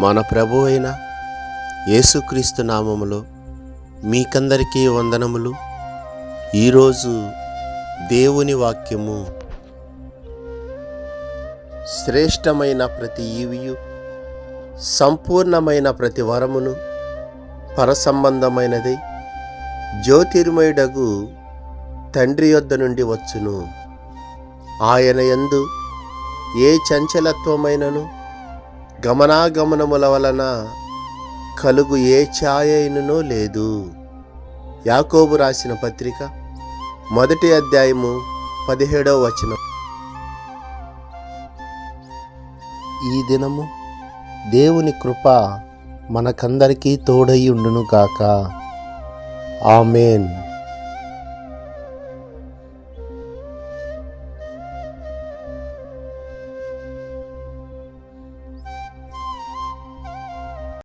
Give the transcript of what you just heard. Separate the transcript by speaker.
Speaker 1: మన ప్రభు అయిన యేసుక్రీస్తు నామములో మీకందరికీ వందనములు. ఈరోజు దేవుని వాక్యము శ్రేష్టమైన ప్రతి ఈవియు సంపూర్ణమైన ప్రతి వరమును పరసంబంధమైనది. జ్యోతిర్మయుడగు తండ్రి యొద్ద నుండి వచ్చును. ఆయన యందు ఏ చంచలత్వమైనను గమనాగమనముల వలన కలుగు ఏ ఛాయైననో లేదు. యాకోబు రాసిన పత్రిక మొదటి అధ్యాయము పదిహేడవ వచనం. ఈ దినము దేవుని కృప మనకందరికీ తోడై ఉండునుగాక ఆమెన్.